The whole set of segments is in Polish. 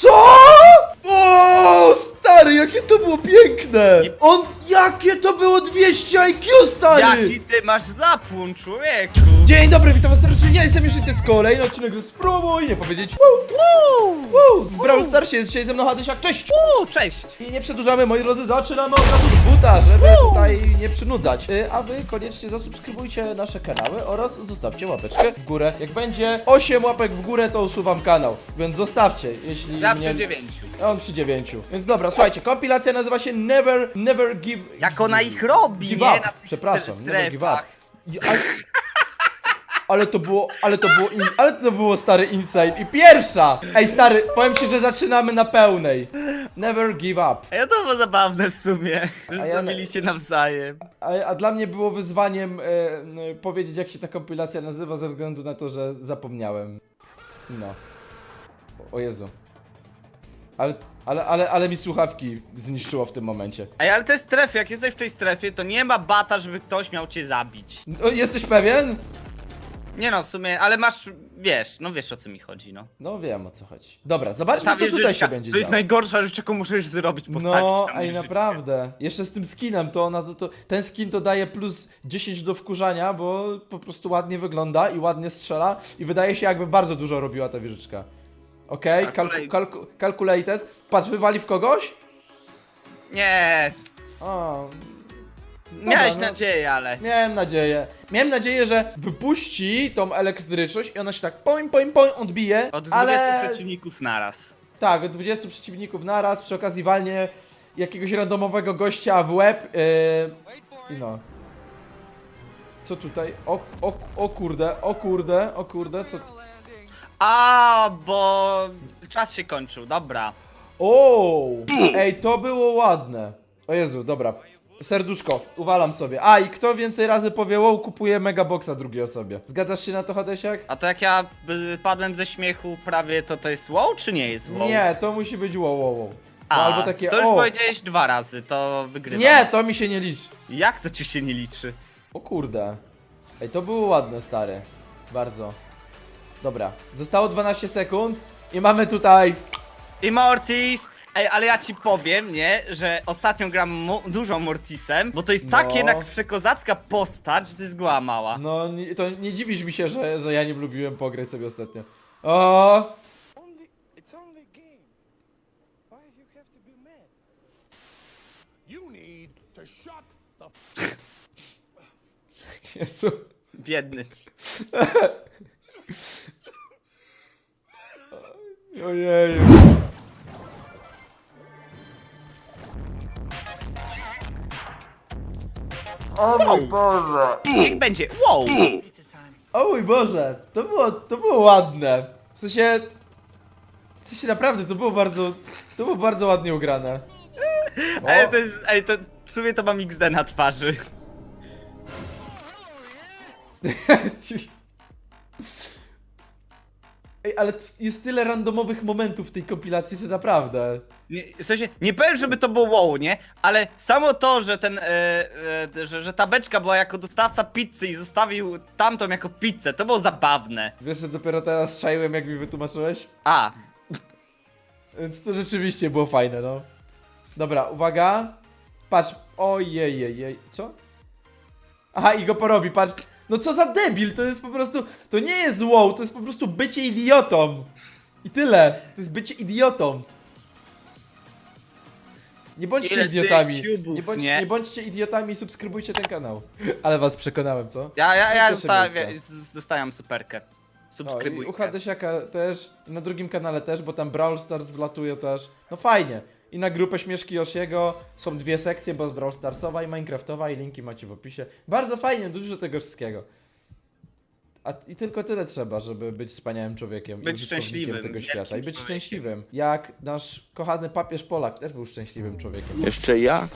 Co? Stary, jakie to było piękne! On, jakie to było 200 IQ, stary! Jaki ty masz zapłon, człowieku! Dzień dobry, witam was serdecznie, ja jestem jeszcze to jest kolejny odcinek ze Spróbuj, nie powiedzieć Woo! Woo! W Brawl Starsie jest dzisiaj ze mną Hadysiak, cześć! Uuu, cześć! I nie przedłużamy, moi drodzy, zaczynamy od razu z buta, żeby tutaj nie przynudzać. Y, A wy koniecznie zasubskrybujcie nasze kanały oraz zostawcie łapeczkę w górę. Jak będzie 8 łapek w górę, to usuwam kanał, więc zostawcie, jeśli Ja mnie... dziewięciu. On przy dziewięciu. Więc dobra, słuchajcie, kompilacja nazywa się Never, Never Give... Jak ona ich robi, Give nie? up, Na tych przepraszam, Never Give Up. strefach. I- Ale, ale to było, ale to było, in, ale to było stary inside i pierwsza! Ej stary, powiem ci, że zaczynamy na pełnej. Never give up. A ja to było zabawne w sumie. A ja- Zabili się nawzajem. A, a dla mnie było wyzwaniem e, n- powiedzieć jak się ta kompilacja nazywa ze względu na to, że zapomniałem. No. O Jezu. Ale, ale, ale, ale mi słuchawki zniszczyło w tym momencie. Ej, ale to jest strefy, jak jesteś w tej strefie, to nie ma bata, żeby ktoś miał cię zabić. O, jesteś pewien? Nie no, w sumie, ale masz, wiesz, no wiesz o co mi chodzi, no. No wiem o co chodzi. Dobra, zobaczmy co tutaj wieżyczka, się będzie To jest działo. najgorsza rzecz, jaką możesz zrobić, postawić No, tam ej, wieżyczkę. naprawdę. Jeszcze z tym skinem, to ona, to, to, ten skin to daje plus 10 do wkurzania, bo po prostu ładnie wygląda i ładnie strzela i wydaje się jakby bardzo dużo robiła ta wieżyczka. Okej, okay, Calculate. kalku, calculated. Patrz, wywali w kogoś? Nie, O, miałeś no. nadzieję, ale... miałem nadzieję. Miałem nadzieję, że wypuści tą elektryczność i ona się tak poim, poim, poim odbije, Od 20 ale... przeciwników naraz. Tak, od 20 przeciwników naraz, przy okazji walnie jakiegoś randomowego gościa w łeb. Yy, I no. Co tutaj? O, o, o kurde, o kurde, o kurde, co? A, bo czas się kończył, dobra. O! Ej, to było ładne. O Jezu, dobra. Serduszko, uwalam sobie. A, i kto więcej razy powie wow, kupuje megaboxa drugiej osobie. Zgadzasz się na to, Hadesiak? A to jak ja y, padłem ze śmiechu prawie, to to jest wow czy nie jest wow? Nie, to musi być wow, wow, wow. No, A, albo takie to już o. powiedziałeś dwa razy, to wygrywam. Nie, to mi się nie liczy. Jak to ci się nie liczy? O kurde. Ej, to było ładne, stary. Bardzo. Dobra, zostało 12 sekund i mamy tutaj... Immortis! Ej, ale ja ci powiem, nie, że ostatnio gram mo- dużo Mortisem, bo to jest No. tak jednak przekozacka postać, że to jest goła mała. No, nie, to nie dziwisz mi się, że, że ja nie lubiłem pograć sobie ostatnio. O! only it's only a game. Why you have to be mad? You need to shut the Jezu. Biedny. Ojeju. O mój Boże. Niech będzie. Wow! O mój Boże. To było, to było ładne. W sensie... W sensie naprawdę, to było bardzo... To było bardzo ładnie ugrane. O. Ej, to jest, ej, to w sumie to mam XD na twarzy. Ej, ale t- jest tyle randomowych momentów w tej kompilacji, że naprawdę. Nie, w sensie, nie powiem, żeby to było wow, nie? Ale samo to, że ten, e, e, że, że ta beczka była jako dostawca pizzy i zostawił tamtą jako pizzę, to było zabawne. Wiesz, że dopiero teraz czaiłem, jak mi wytłumaczyłeś? A, Więc to rzeczywiście było fajne, no. Dobra, uwaga. Patrz. Ojej, jej, jej. Co? Aha, i go porobi, patrz. No co za debil, to jest po prostu... To nie jest wow, to jest po prostu bycie idiotą. I tyle. To jest bycie idiotą. Nie bądźcie Ile idiotami. cubów, Nie, bądź, nie? nie bądźcie idiotami i subskrybujcie ten kanał. Ale was przekonałem, co? ja, ja, ja Pierwsze dostałem, miejsce. dostałem superkę. O, i Subskrybuj. u Hadesiaka też, i na drugim kanale też, bo tam Brawl Stars wlatuje też. No fajnie. I na grupę Śmieszki Josiego są dwie sekcje, bo jest Brawl Starsowa i Minecraftowa i linki macie w opisie. Bardzo fajnie, dużo tego wszystkiego. A, I tylko tyle trzeba, żeby być wspaniałym człowiekiem Być i użytkownikiem szczęśliwym, tego świata. I być człowiekiem. szczęśliwym. Jak nasz kochany papież Polak też był szczęśliwym człowiekiem. Jeszcze ja?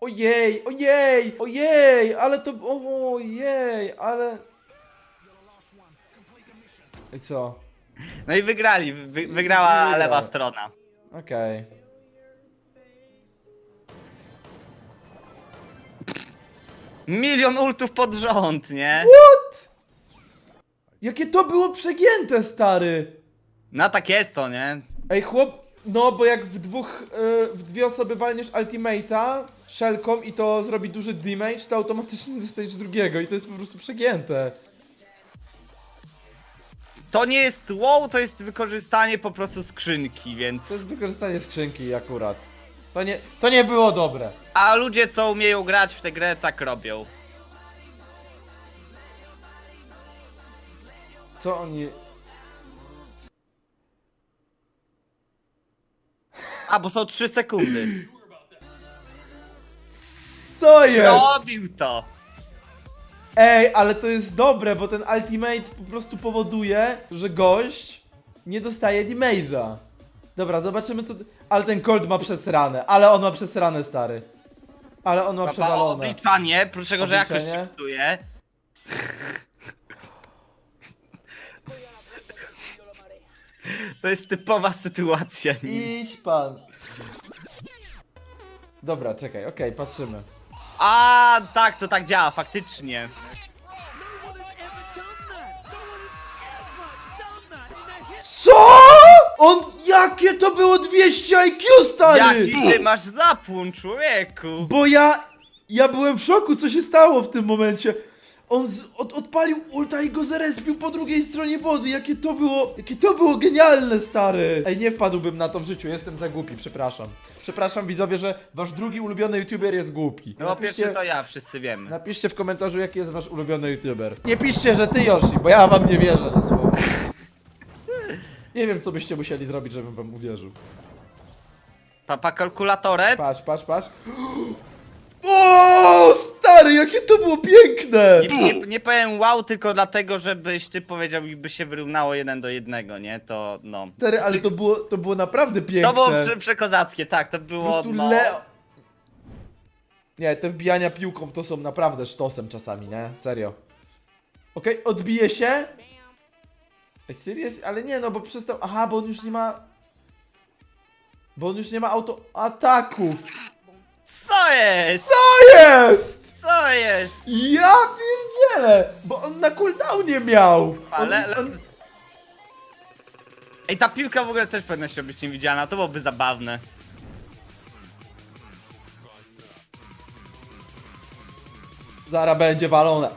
Ojej, ojej, ojej, ale to, ojej, ale... I co? No i wygrali, wy, wygrała Wygrał. lewa strona. Okej. Milion ultów pod rząd, nie? Jakie to było przegięte, stary! No tak jest to, nie? Ej, chłop, no bo jak w dwóch, y, w dwie osoby walniesz ultimate'a szelką i to zrobi duży damage, to automatycznie dostajesz drugiego i to jest po prostu przegięte. To nie jest wow, to jest wykorzystanie po prostu skrzynki, więc... To jest wykorzystanie skrzynki akurat. To nie, to nie było dobre. A ludzie, co umieją grać w tę grę, tak robią. Co oni... A, bo są 3 sekundy. Co jest? Robił to! Ej, ale to jest dobre, bo ten ultimate po prostu powoduje, że gość nie dostaje damage'a. Dobra, zobaczymy co... Ale ten Colt ma przesrane, ale on ma przesrane, stary. Ale on ma Papa, przewalone. obliczanie, proszę czego, że jakoś Obliczenie? shiftuje. To jest typowa sytuacja. nim. Idź pan. Dobra, czekaj, okej, patrzymy. A, tak, to tak działa, faktycznie. Co? On, jakie to było 200 IQ, stary! Jaki ty masz zapłon, człowieku! Bo ja, ja byłem w szoku, co się stało w tym momencie. On z, od, odpalił ulta i go zerespił po drugiej stronie wody. Jakie to było, jakie to było genialne, stary. Ej, nie wpadłbym na to w życiu, jestem za głupi, przepraszam. Przepraszam widzowie, że wasz drugi ulubiony youtuber jest głupi. No po pierwsze to ja, wszyscy wiemy. Napiszcie w komentarzu, jaki jest wasz ulubiony youtuber. Nie piszcie, że ty Yoshi, bo ja wam nie wierzę na słowo. Nie wiem, co byście musieli zrobić, żebym wam uwierzył. Papa kalkulatorę? Patrz, patrz, patrz. O, stary, jakie to było piękne! Nie, nie, nie powiem wow, tylko dlatego, żebyś ty powiedział i by się wyrównało jeden do jednego, nie? To no. Stary, ale to było, to było naprawdę piękne. To było prze, przekozackie, tak, to Po było prostu no. Leo... Nie, te wbijania piłką to są naprawdę sztosem czasami, nie? Serio. Okej, odbije się. Ej, serious? Ale nie, no bo przestał... Aha, bo on już nie ma... Bo on już nie ma auto ataków. Co jest? Co jest? Co jest? Ja pierdzielę! Bo on na cooldownie miał. Ale- On, on... Ej, ta piłka w ogóle też powinna się być niewidzialna, to byłoby zabawne. Zara będzie walona.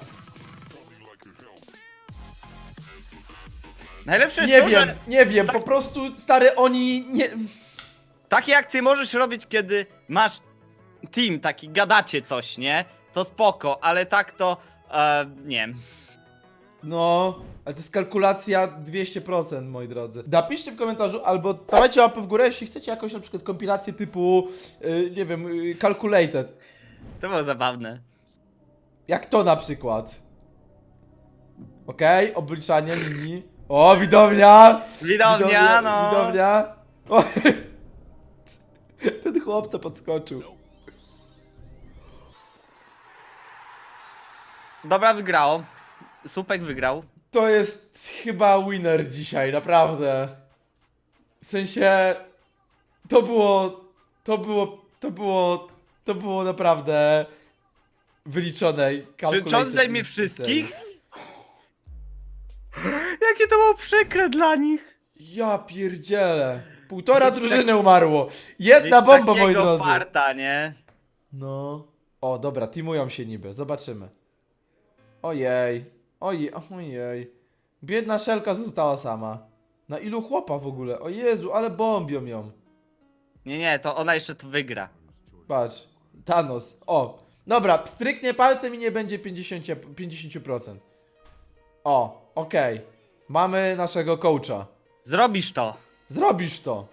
Najlepsze jest Nie to, wiem, że nie wiem, po prostu stary oni nie... takie akcje możesz robić, kiedy masz team, taki gadacie coś, nie? To spoko, ale tak to, e, nie. No, ale to jest kalkulacja 200%, moi drodzy. Napiszcie w komentarzu, albo dawajcie łapę w górę, jeśli chcecie jakąś na przykład kompilację typu, y, nie wiem, y, calculated. To było zabawne. Jak to na przykład. Okej, obliczanie linii. O, widownia! Widownia, no. Widownia. O, ten chłopca podskoczył. Dobra, wygrało. Słupek wygrał. To jest chyba winner dzisiaj, naprawdę. W sensie to było to było to było to było naprawdę wyliczone. Czy, czy on zajmie wszystkich? Jakie to było przykre dla nich. Ja pierdzielę. Półtora drużyny umarło. Jedna Mieć bomba, moi takiego drodzy. farta, nie? No. O, dobra, teamują się niby. Zobaczymy. Ojej. Ojej, ojej. Biedna szelka została sama. Na ilu chłopa w ogóle? O Jezu, ale bombią ją. Nie, nie, to ona jeszcze to wygra. Patrz. Thanos. O. Dobra, stryknie palcem i nie będzie 50, 50%. O, okej. Mamy naszego coacha. Zrobisz to. Zrobisz to.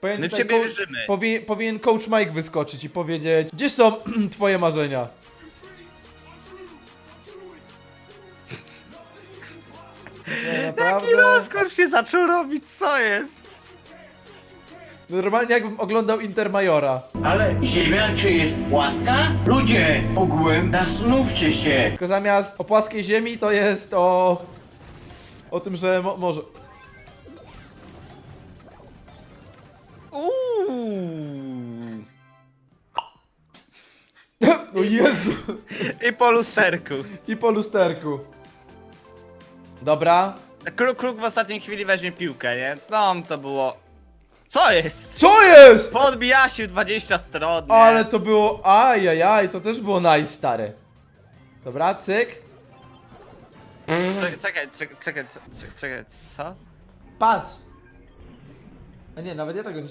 Powinien My w tutaj ciebie coach- wierzymy. Powie, powinien coach Mike wyskoczyć i powiedzieć, gdzie są twoje marzenia? Nie, naprawdę. Jaki rozkład się zaczął robić, co jest? Normalnie jakbym oglądał Intermajora. Ale Ziemia czy jest płaska? Ludzie, ogółem zastanówcie się. Tylko zamiast o płaskiej ziemi to jest o... O tym, że mo może... Uuu. O Jezu! I po lusterku. I po lusterku. Dobra. Kruk, kruk w ostatniej chwili weźmie piłkę, nie? No, to było... Co jest? Co jest? Podbija się 20 stron. nie? Ale to było. Ajajaj, to też było nice, stary. Dobra, cyk. Czekaj, czekaj, czekaj, czekaj, czekaj, czekaj, co? Patrz. A nie, nawet ja tego nie.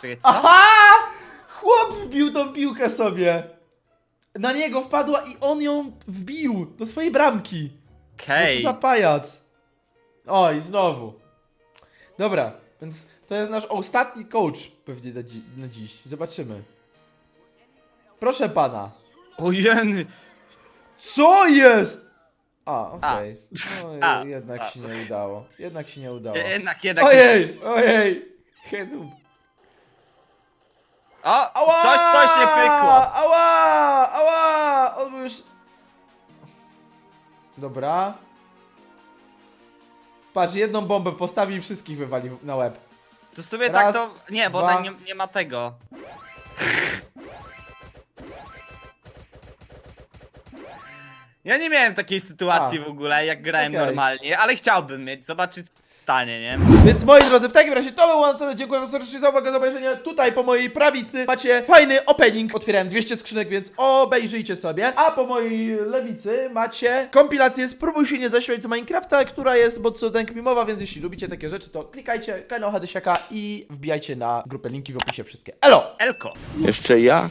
Czekaj, co? Aha! Chłop wbił tą piłkę sobie. Na niego wpadła i on ją wbił do swojej bramki. No Okej. co za pajac. Oj, znowu. Dobra, więc to jest nasz ostatni coach pewnie na, dzi na dziś. Zobaczymy. Proszę pana. Ojeny. Co jest? A, okej. No, A. jednak A. się nie udało. Jednak się nie udało. Jednak, jednak. Ojej, ojej. Henub. O, Ała! coś, coś nie pykło. Ała! Ała! On był już... Dobra. Patrz, jedną bombę postawił i wszystkich wywali na łeb. To w sumie Raz, tak to. Nie, bo dwa. ona nie, nie ma tego. Ja nie miałem takiej sytuacji A. w ogóle, jak grałem Okej. normalnie, ale chciałbym mieć, zobaczyć co stanie, nie? Więc moi drodzy, w takim razie to było na tyle. Dziękuję wam serdecznie za uwagę, za obejrzenie. Tutaj po mojej prawicy macie fajny opening. Otwierałem 200 skrzynek, więc obejrzyjcie sobie. A po mojej lewicy macie kompilację Spróbuj się nie zaśmiać z Minecrafta, która jest mocno mimowa, więc jeśli lubicie takie rzeczy, to klikajcie kanał Hadysiaka i wbijajcie na grupę linki w opisie wszystkie. Elo! Elko. Jeszcze jak?